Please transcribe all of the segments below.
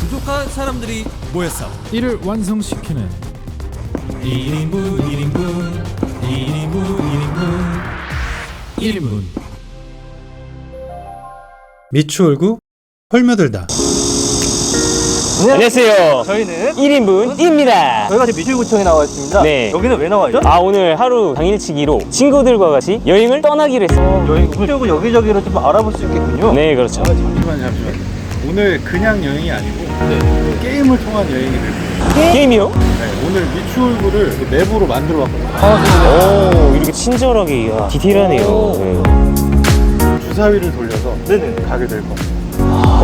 부족한 사람들이 모였어. 이를 완성시키는 1인분 1인분 1인분 1인분 1인분 미추홀구 헐며들다 안녕하세요. 저희는 1인분입니다. 저희가 지금 미술구청에 나와 있습니다. 네. 여기는 왜 나와 있죠? 아, 오늘 하루 당일치기로 친구들과 같이 여행을 떠나기로 했어요. 여행 구청은 여기저기로 좀 알아볼 수 있겠군요. 네, 그렇죠. 잠시만 잠시만 오늘 그냥 여행이 아니고 게임을 통한 여행이 될 거예요 게임이요? 네, 오늘 미추홀구를 맵으로 만들어 왔거든요 오, 이렇게 친절하게 야, 디테일하네요. 네. 주사위를 돌려서 네네. 가게 될 겁니다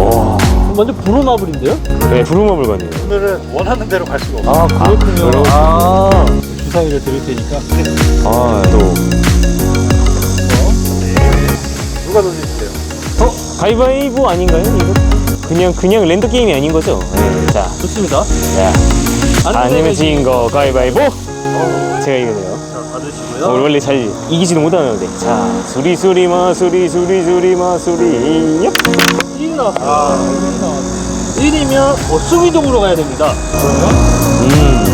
와, 먼저 부루마블인데요? 네, 부루마블 가네요. 오늘은 원하는 대로 갈 수가 없어요 아 그렇군요. 그렇군요. 아, 주사위를 드릴 테니까 아, 또. 누가 던지실래요? 어? 가위바위보 아닌가요, 이거? 그냥, 그냥 랜더 게임이 아닌 거죠? 네, 자. 좋습니다. 자. 안 내면 지인 거 가위바위보! 제가 이거네요. 자 어, 받으시고요. 원래 잘 이기지도 못하는데. 자, 수리, 수리, 마, 수리, 수리, 수리, 마, 수리. 얍! 1이 나왔어요. 아, 1이 나왔어요. 1이면 어, 수미동으로 가야 됩니다. 음.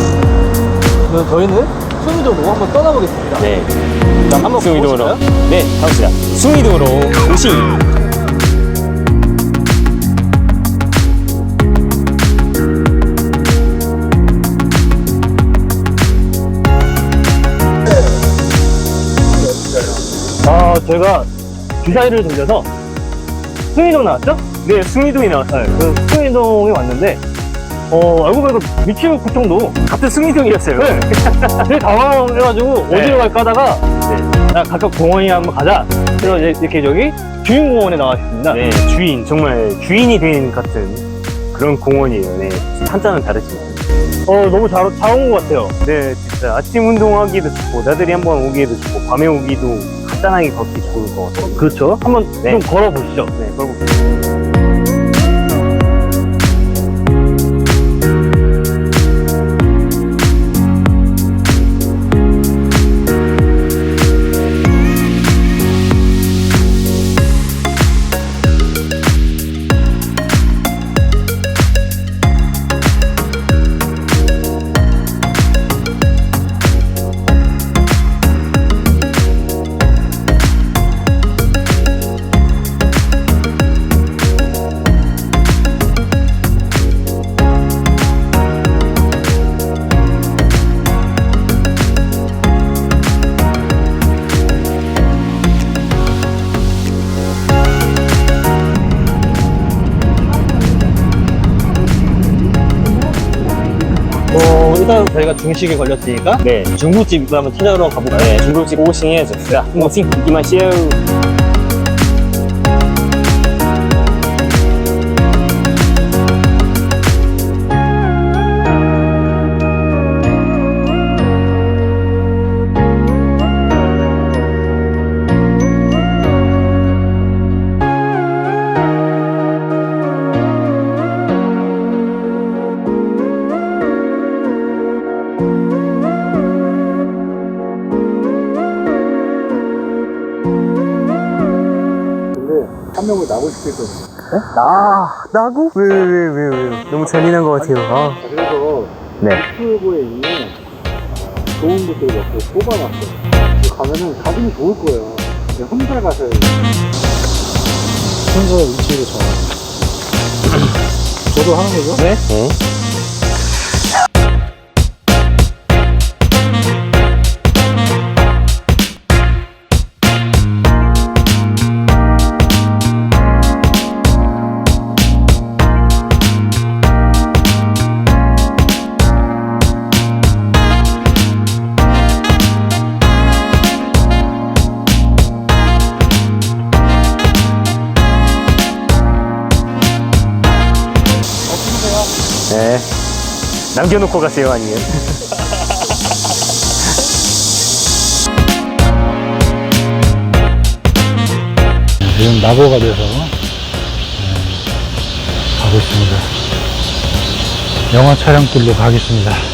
그럼 저희는 수미동으로 한번 떠나보겠습니다. 네. 자, 한번. 가보실까요? 네, 가봅시다. 숭이동으로 오시. 아 제가 주사위를 돌려서 수미동 나왔죠? 네, 숭이동이 나왔어요. 그 수미동에 왔는데 어 알고 보니까 미치구청도 같은 숭이동이었어요. 네. 되게 당황해가지고 네. 어디로 갈까 하다가 야 가까 공원에 한번 가자 그래서 이제 이렇게 저기 주인공원에 나와 있습니다 네, 주인. 정말 주인이 된 같은 그런 공원이에요. 네. 한자는 다르지만. 어 너무 잘 잘온 것 같아요 네, 진짜 아침 운동하기도 좋고, 나들이 한번 오기에도 좋고, 밤에 오기도 간단하게 걷기 좋을 것 같아요. 그렇죠 한번 네. 좀 걸어보시죠 네, 일 저희가 중식에 걸렸으니까 네. 중국집 한번 찾아러 가볼까요? 네, 중국집 오싱 해야죠. 자, 오싱 이마시오. 나고 싶을 거예요 나, 나고? 왜, 왜, 왜, 왜, 왜. 너무 잔인한 것 같아요. 아. 그래서 네. 미추홀구에 있는 어, 좋은 곳들을 몇 개 뽑아놨어요 가면은 가슴이 좋을 거예요 근데 혼자 가셔야 돼요 순서 위치를 정하고 저도 하는 거죠? 네? 네. 남겨놓고 가세요, 아니면? 지금 낙오가 돼서 네, 가고 있습니다. 영화 촬영길로 가겠습니다.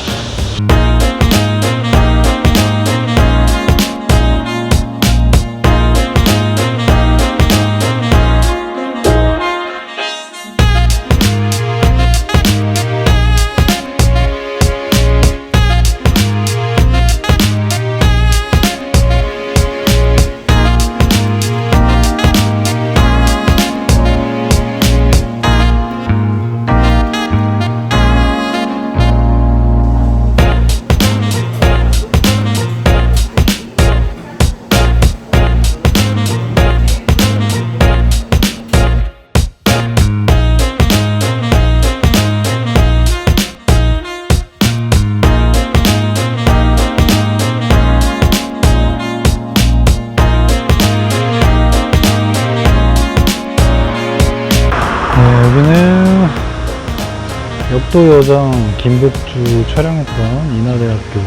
역도 여정 김백주 촬영했던 인하대학교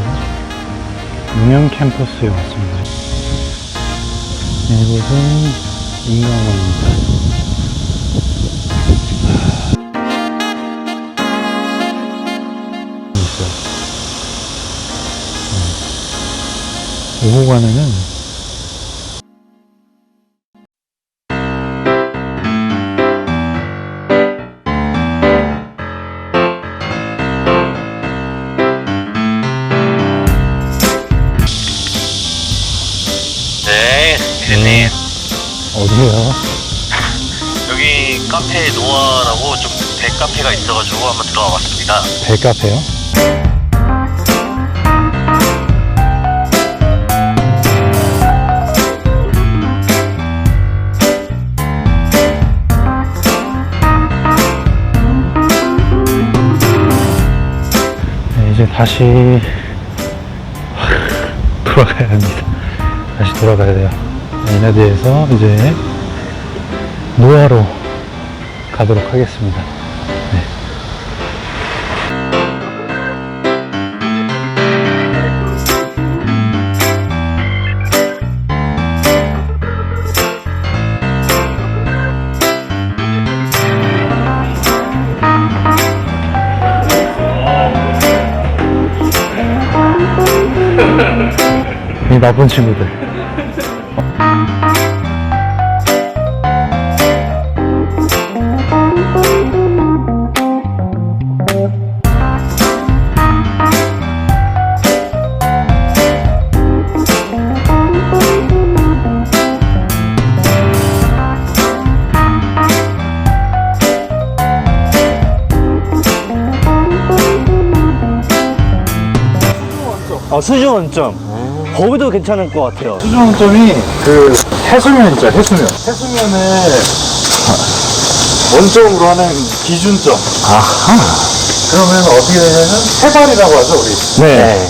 용영 캠퍼스에 왔습니다. 이곳은 인강원입니다. 있어요. 음. 오후관에는 어디에요? 여기 카페 노아라고 좀 백카페가 있어가지고 한번 들어와 봤습니다. 벨카페요? 네, 이제 다시 돌아가야 합니다. 다시 돌아가야 돼요. 이나드에서 이제 노아로 가도록 하겠습니다. 네. 이 나쁜 친구들. 아, 수준 원점. 거기도 괜찮을 것 같아요. 수중점이 그 해수면 있죠, 해수면. 해수면을 원점으로 하는 기준점. 아하. 그러면 어떻게 되냐면 해발이라고 하죠, 우리. 네.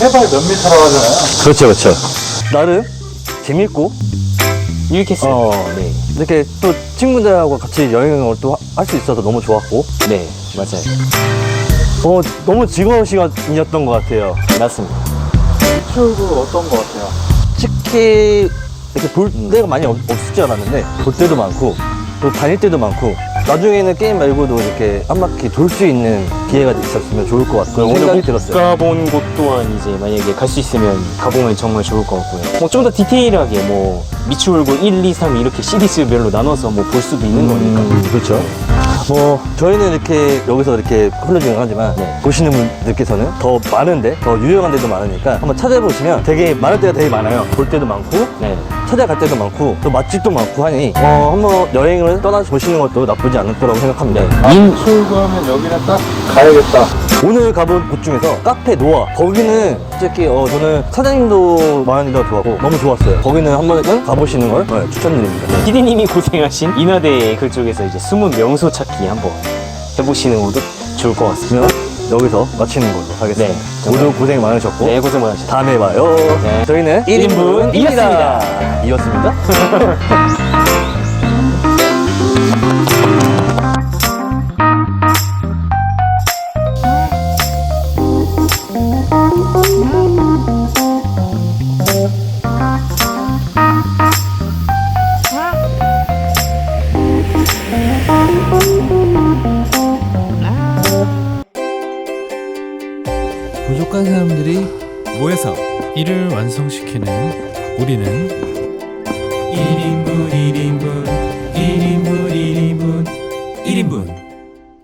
해발 몇 미터라고 하잖아요. 그렇죠, 그렇죠. 나름 재밌고 유익했어요. 어, 네. 이렇게 또 친구들하고 같이 여행을 또 할 수 있어서 너무 좋았고. 네, 맞아요. 어, 너무 즐거운 시간이었던 것 같아요. 맞습니다. 추억은 어떤 것 같아요? 특히 이렇게 볼 때가 많이 없, 없지 않았는데 볼 때도 많고 또 다닐 때도 많고 나중에는 게임 말고도 이렇게 한 바퀴 돌 수 있는 기회가 있었으면 좋을 것 같고 생각이 들었어요. 가본 곳 또한 이제 만약에 갈 수 있으면 가보면 정말 좋을 것 같고요. 뭐 좀 더 디테일하게 뭐 미추홀고 1, 2, 3 이렇게 시리즈별로 나눠서 뭐 볼 수도 있는 거니까. 음, 그렇죠. 뭐 저희는 이렇게 여기서 이렇게 흘러주긴 하지만 보시는 분들께서는 더 많은데 더 유용한 데도 많으니까 한번 찾아보시면 되게 많을 때가 되게 많아요. 볼 때도 많고 네. 찾아갈 때도 많고 또 맛집도 많고 하니 어, 한번 여행을 떠나보시는 것도 나쁘지 않을 거라고 생각합니다. 출구하면 여기는 딱 가야겠다. 오늘 가본 곳 중에서 카페 노아 거기는 솔직히 어, 저는 사장님도 많이도 좋았고 너무 좋았어요. 거기는 한 번은 가보시는 걸 네, 추천드립니다. 피디님이 고생하신 인하대 그쪽에서 이제 숨은 명소 찾기 한번 해보시는 것도 좋을 것 같습니다. 여기서 마치는 걸로 하겠습니다. 네, 모두 고생 많으셨고 네, 고생 많으셨습니다. 다음에 봐요. 네. 저희는 1인분 1인분입니다. 이었습니다. 부족한 사람들이 모여서 이를 완성시키는 우리는 1인분 1인분 1인분 1인분. 1인분